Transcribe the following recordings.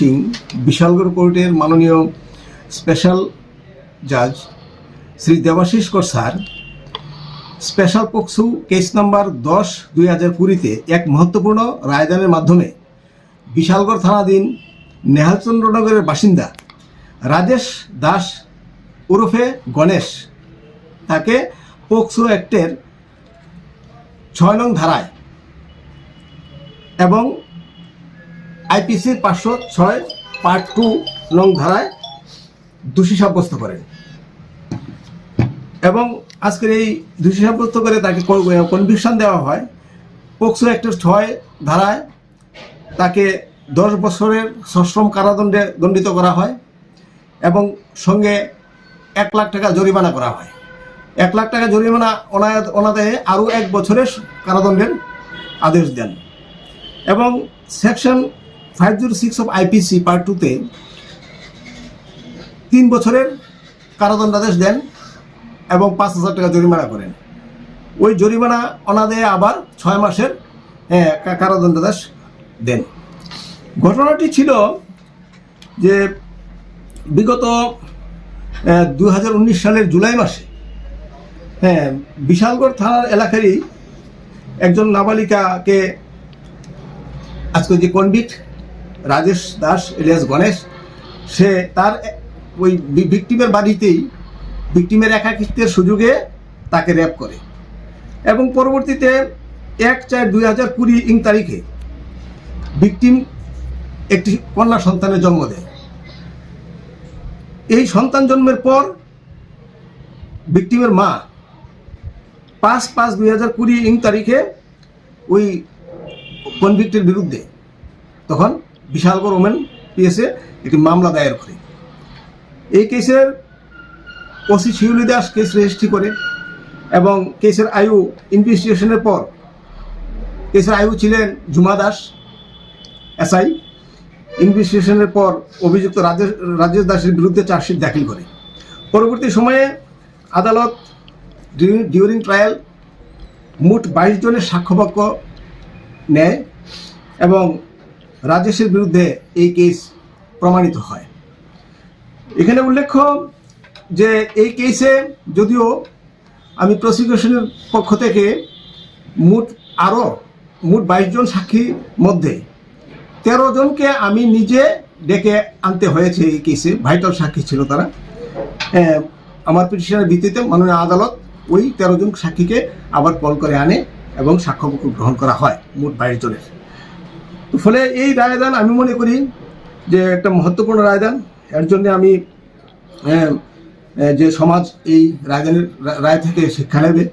সিং বিশালগড় কোর্টের মাননীয় স্পেশাল জাজ Shri Debashis Kar sir, special POCSO case number দশ দুই হাজার কুড়িতে এক মহত্বপূর্ণ রায়দানের মাধ্যমে বিশালগড় থানাধীন নেহালচন্দ্রনগরের বাসিন্দা রাজেশ দাস ওরফে গণেশ তাকে পোক্সো অ্যাক্টের ছয় নং ধারায় এবং আইপিসির পাঁচশো ছয় পার্ট টু নং ধারায় দোষী সাব্যস্ত করেন এবং আজকের এই দোষী সাব্যস্ত করে তাকে কনভিকশন দেওয়া হয়। পোক্সো অ্যাক্টের ছয় ধারায় তাকে দশ বছরের সশ্রম কারাদণ্ডে দণ্ডিত করা হয় এবং সঙ্গে এক লাখ টাকা জরিমানা করা হয়। এক লাখ টাকা জরিমানা অনাদায়ে আরও এক বছরের কারাদণ্ডের আদেশ দেন। এবং section five zero six of IPC part টুতে তিন বছরের কারাদণ্ডাদেশ দেন এবং পাঁচ হাজার টাকা জরিমানা করেন। ওই জরিমানা অনাদায়ে আবার ছয় মাসের কারাদণ্ডাদেশ দেন। ঘটনাটি ছিল যে বিগত দু হাজার উনিশ সালের জুলাই মাসে হ্যাঁ বিশালগড় থানার এলাকারই একজন নাবালিকাকে আজকে যে কনভিক্ট রাজেশ দাস এলিয়াস গণেশ, সে তার ওই ভিকটিমের বাড়িতেই ভিকটিমের একাকিত্বের সুযোগে তাকে র্যাপ করে। এবং পরবর্তীতে এক চার দুই হাজার কুড়ি ইং তারিখে ভিকটিম একটি কন্যা সন্তানের জন্ম দেয়। এই সন্তান জন্মের পর ভিকটিমের মা পাঁচ পাঁচ দুই হাজার কুড়ি ইং তারিখে ওই কনভিক্টের বিরুদ্ধে তখন বিশালগড় ওমেন পিএসএ একটি মামলা দায়ের করে। এই কেসের OC Shiuli Das case registry করে এবং কেসের আয়ু ইনভেস্টিগেশনের পর কেসের আয়ু ছিলেন জুমা দাস, এসআই। ইনভেস্টিগেশনের পর অভিযুক্ত রাজেশ রাজেশ দাসের বিরুদ্ধে চার্জশিট দাখিল করে। পরবর্তী সময়ে আদালত ডিউরিং ট্রায়াল মোট বাইশ জনের সাক্ষ্যবাক্য নেয় এবং রাজেশের বিরুদ্ধে এই কেস প্রমাণিত হয়। এখানে উল্লেখ্য যে এই কেসে যদিও আমি প্রসিকিউশনের পক্ষ থেকে মোট আরও মোট বাইশ জন সাক্ষীর মধ্যে তেরো জনকে আমি নিজে ডেকে আনতে হয়েছে এই কেসে ভাইটাল সাক্ষী ছিল তারা। আমার পিটিশনের ভিত্তিতে মাননীয় আদালত ওই তেরো জন সাক্ষীকে আবার কল করে আনে এবং সাক্ষ্যপক্ষ গ্রহণ করা হয়, মোট বাইশ জনের। তো ফলে এই রায়দান আমি মনে করি যে একটা মহত্বপূর্ণ রায়দান এর জন্য আমি আহ, আহ, যে সমাজ এই রায়দানের রা- রায় থেকে শিক্ষা নেবে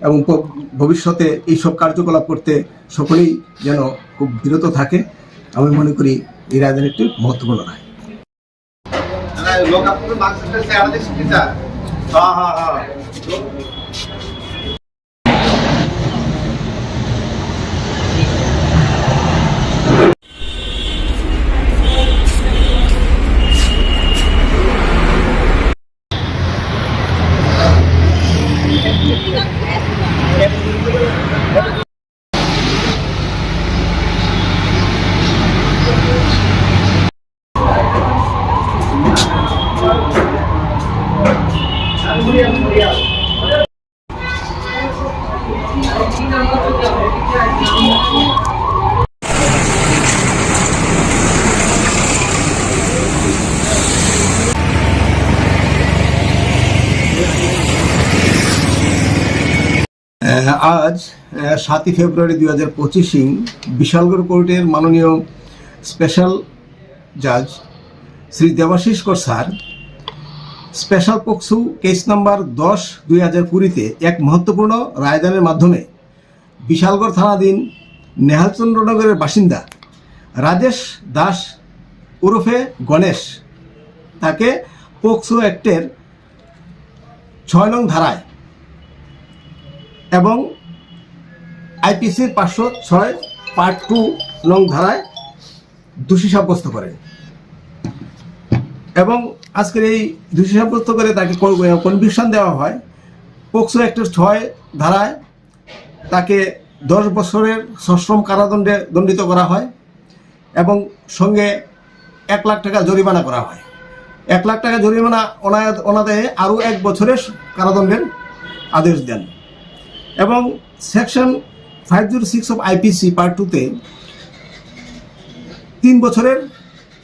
এবং প- ভবিষ্যতে এইসব কার্যকলাপ করতে সকলেই যেন খুব বিরত থাকে আমি মনে করি এই রায়দান একটি মহত্বপূর্ণ রায় लोग आपको मार्क्स से आने सुविधा हाँ हाँ हाँ আজ সাতই ফেব্রুয়ারি দুই হাজার পঁচিশিং বিশালগড় কোর্টের মাননীয় স্পেশাল জাজ Shri Debashis Kar sir special POCSO case number দশ দুই হাজার কুড়িতে এক মহত্বপূর্ণ রায়দানের মাধ্যমে বিশালগড় থানাধীন নেহালচন্দ্রনগরের বাসিন্দা রাজেশ দাস ওরফে গণেশ তাকে পোক্সো অ্যাক্টের ছয় নং ধারায় এবং আইপিসির পাঁচশো ছয় পার্ট টু নং ধারায় দোষী সাব্যস্ত করে। এবং আজকের এই দোষী সাব্যস্ত করে তাকে কনভিকশন দেওয়া হয়। পোক্সো অ্যাক্টের ছয় ধারায় তাকে দশ বছরের সশ্রম কারাদণ্ডে দণ্ডিত করা হয় এবং সঙ্গে এক লাখ টাকা জরিমানা করা হয়। এক লাখ টাকা জরিমানা ওনাদের আরও এক বছরের কারাদণ্ডের আদেশ দেন। এবং section five zero six of IPC part টুতে তিন বছরের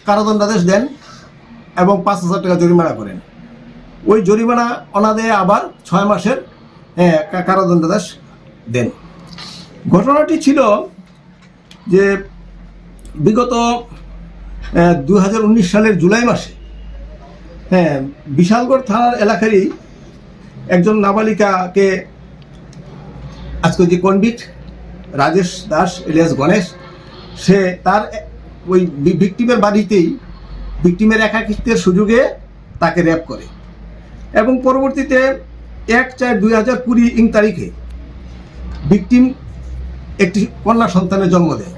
কারাদণ্ডাদেশ দেন এবং পাঁচ হাজার টাকা জরিমানা করেন। ওই জরিমানা অনাদেয়ে আবার ছয় মাসের কারাদণ্ডাদেশ দেন। ঘটনাটি ছিল যে বিগত দু হাজার উনিশ সালের জুলাই মাসে হ্যাঁ বিশালগড় থানার এলাকারই একজন নাবালিকাকে আজকে যে কনভিক্ট রাজেশ দাস এলিয়াস গণেশ, সে তার ওই ভিকটিমের বাড়িতেই ভিকটিমের একাকিত্বের সুযোগে তাকে র্যাপ করে। এবং পরবর্তীতে এক চার দুই হাজার কুড়ি ইং তারিখে ভিকটিম একটি কন্যা সন্তানের জন্ম দেয়।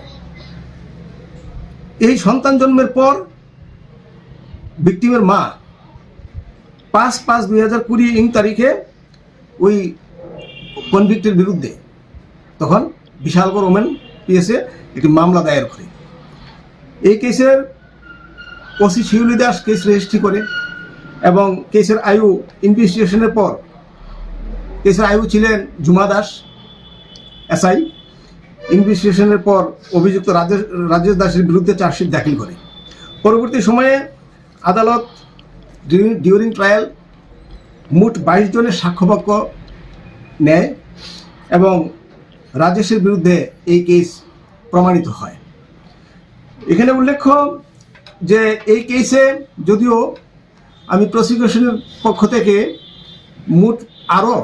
এই সন্তান জন্মের পর ভিকটিমের মা পাঁচ পাঁচ দুই হাজার কুড়ি ইং তারিখে ওই কনভিক্টের বিরুদ্ধে। তখন বিশালগড় ওমেন পিএসএ একটি মামলা দায়ের করে। এই কেসের OC Shiuli Das case registry করে এবং কেসের আয়ু ইনভেস্টিগেশনের পর কেসের আয়ু ছিলেন জুমা দাস, এসআই। ইনভেস্টিগেশনের পর অভিযুক্ত রাজেশ রাজেশ দাসের বিরুদ্ধে চার্জশিট দাখিল করে। পরবর্তী সময়ে আদালত ডিউরিং ট্রায়াল মোট বাইশ জনের সাক্ষ্যবাক্য নেয় এবং রাজেশের বিরুদ্ধে এই কেস প্রমাণিত হয়। এখানে উল্লেখ্য যে এই কেসে যদিও আমি প্রসিকিউশনের পক্ষ থেকে মোট আরও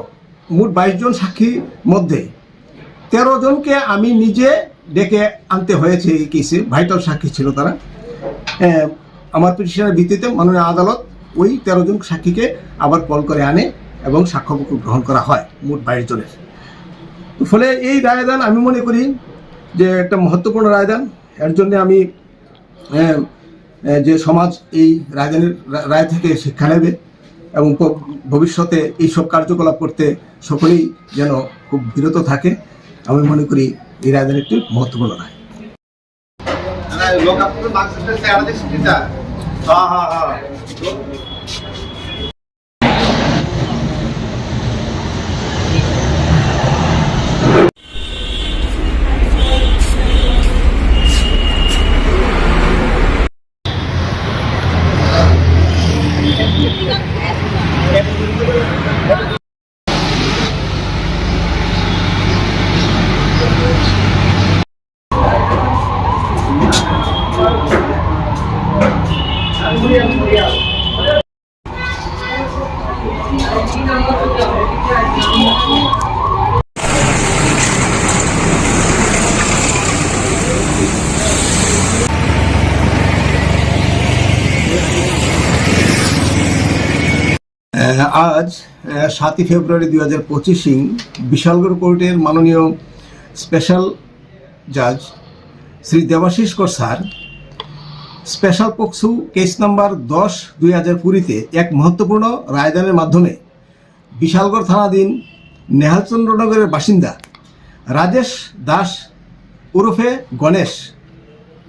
মোট বাইশ জন সাক্ষীর মধ্যে তেরো জনকে আমি নিজে ডেকে আনতে হয়েছে এই কেসে ভাইটাল সাক্ষী ছিল তারা। আমার পিটিশনের ভিত্তিতে মাননীয় আদালত ওই তেরো জন সাক্ষীকে আবার কল করে আনে। এবং সাক্ষ্যপক্ষ গ্রহণ করা হয় মোট বাইশ জনের তো ফলে এই রায়দান আমি মনে করি যে একটা মহত্বপূর্ণ রায়দান এর জন্য আমি আহ, আহ, যে সমাজ এই রায়দানের রা- রায় থেকে শিক্ষা নেবে এবং প- ভবিষ্যতে এইসব কার্যকলাপ করতে সকলেই যেন খুব বিরত থাকে আমি মনে করি এই রায়দান একটি মহত্বপূর্ণ রায় नाही, लोक आपण मागचं तयार चुकीचा हा हा हा আজ সাতই ফেব্রুয়ারি দুই হাজার পঁচিশিং বিশালগড় কোর্টের মাননীয় স্পেশাল জাজ Shri Debashis Kar sir special POCSO case number দশ দুই হাজার কুড়িতে এক মহত্বপূর্ণ রায়দানের মাধ্যমে বিশালগড় থানাধীন নেহালচন্দ্রনগরের বাসিন্দা রাজেশ দাস ওরফে গণেশ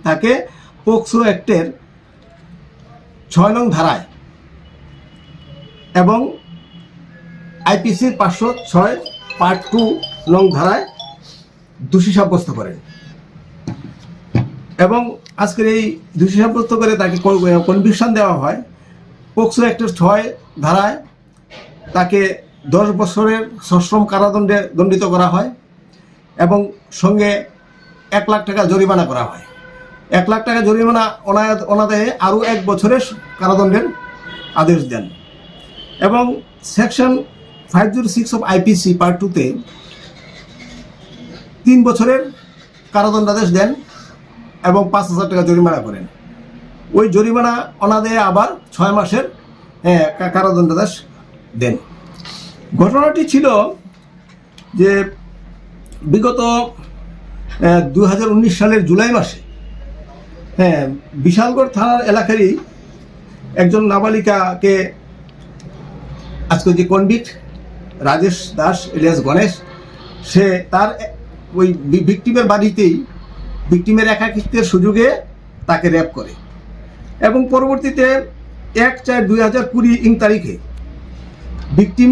তাকে পোক্সো অ্যাক্টের ছয় নং ধারায় এবং আইপিসির পাঁচশো ছয় পার্ট টু নং ধারায় দোষী সাব্যস্ত করেন। এবং আজকের এই দোষী সাব্যস্ত করে তাকে কনভিকশন দেওয়া হয়। পোক্সো অ্যাক্টের ছয় ধারায় তাকে দশ বছরের সশ্রম কারাদণ্ডে দণ্ডিত করা হয় এবং সঙ্গে এক লাখ টাকা জরিমানা করা হয়। এক লাখ টাকা জরিমানা অনায়াত অনাদায়ে আরও এক বছরের কারাদণ্ডের আদেশ দেন। এবং section five zero six of IPC part টুতে তিন বছরের কারাদণ্ডাদেশ দেন। এবং পাঁচ হাজার টাকা জরিমানা করেন। ওই জরিমানা অনাদেয়ে আবার ছয় মাসের হ্যাঁ, কারাদণ্ডাদেশ দেন। ঘটনাটি ছিল যে বিগত দুই হাজার উনিশ সালের জুলাই মাসে হ্যাঁ বিশালগড় থানার এলাকারই একজন নাবালিকাকে আজকে যে কনভিক্ট রাজেশ দাস এলিয়াস গণেশ সে তার ওই ভিকটিমের বাড়িতেই ভিকটিমের একাকিত্বের সুযোগে তাকে র্যাপ করে। এবং পরবর্তীতে এক চার দুই হাজার কুড়ি ইং তারিখে ভিকটিম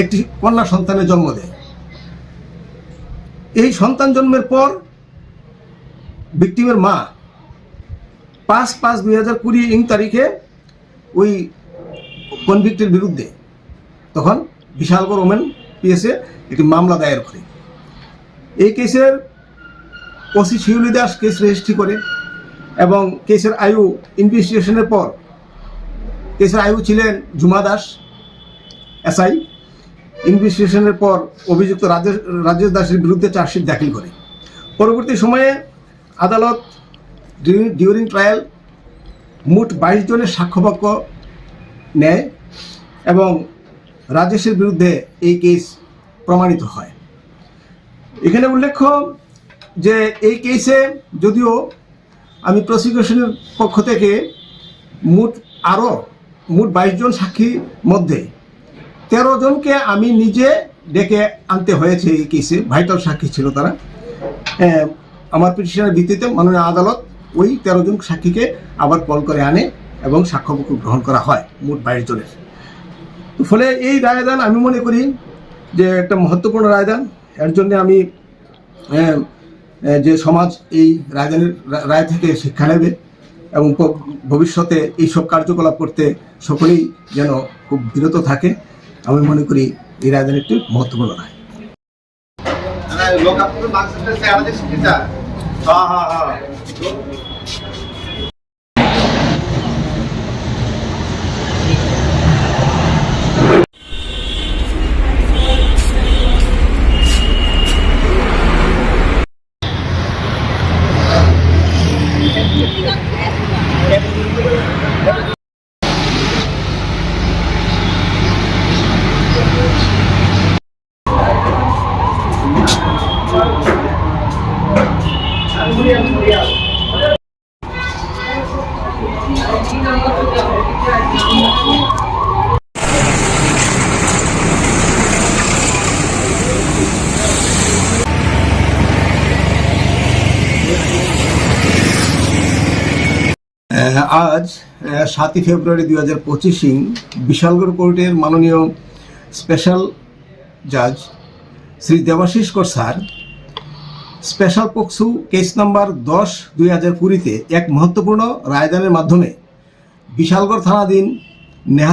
একটি কন্যা সন্তানের জন্ম দেয়। এই সন্তান জন্মের পর ভিকটিমের মা পাঁচ পাঁচ দুই হাজার কুড়ি ইং তারিখে ওই কনভিক্টের বিরুদ্ধে তখন বিশালগড় ওমেন পিএসএ একটি মামলা দায়ের করে। এই কেসের OC Shiuli Das case registry করে এবং কেসের আয়ু ইনভেস্টিগেশনের পর কেসের আয়ু ছিলেন ঝুমা দাস, এসআই। ইনভেস্টিগেশনের পর অভিযুক্ত রাজেশ রাজেশ দাসের বিরুদ্ধে চার্জশিট দাখিল করে। পরবর্তী সময়ে আদালত ডিউরিং ট্রায়াল মোট বাইশ জনের সাক্ষ্যবাক্য নেয় এবং রাজেশের বিরুদ্ধে এই কেস প্রমাণিত হয়। এখানে উল্লেখ্য যে এই কেসে যদিও আমি প্রসিকিউশনের পক্ষ থেকে মোট আরও মোট বাইশ জন সাক্ষীর মধ্যে তেরো জনকে আমি নিজে ডেকে আনতে হয়েছে এই কেসে ভাইটাল সাক্ষী ছিল তারা। আমার পিটিশনের ভিত্তিতে মাননীয় আদালত ওই তেরো জন সাক্ষীকে আবার কল করে আনে এবং সাক্ষ্যবাক্য গ্রহণ করা হয় মোট বাইশ জনের। ফলে এই রায়দান আমি মনে করি যে একটা মহত্বপূর্ণ রায়দান। এর জন্য আমি যে সমাজ এই রায়দানের রায় থেকে শিক্ষা নেবে এবং ভবিষ্যতে এইসব কার্যকলাপ করতে সকলেই যেন খুব বিরত থাকে আমি মনে করি এই রায়দান একটি মহত্বপূর্ণ রায়। মানে এটা হ্যাঁ হ্যাঁ। আজ সাতই ফেব্রুয়ারি দুই হাজার পঁচিশে বিশালগড় কোর্টের মাননীয় স্পেশাল জাজ Shri Debashis Kar sir special POCSO case number দশ দুই হাজার কুড়িতে এক মহত্বপূর্ণ রায়দানের মাধ্যমে বিশালগড় থানাধীন নেহা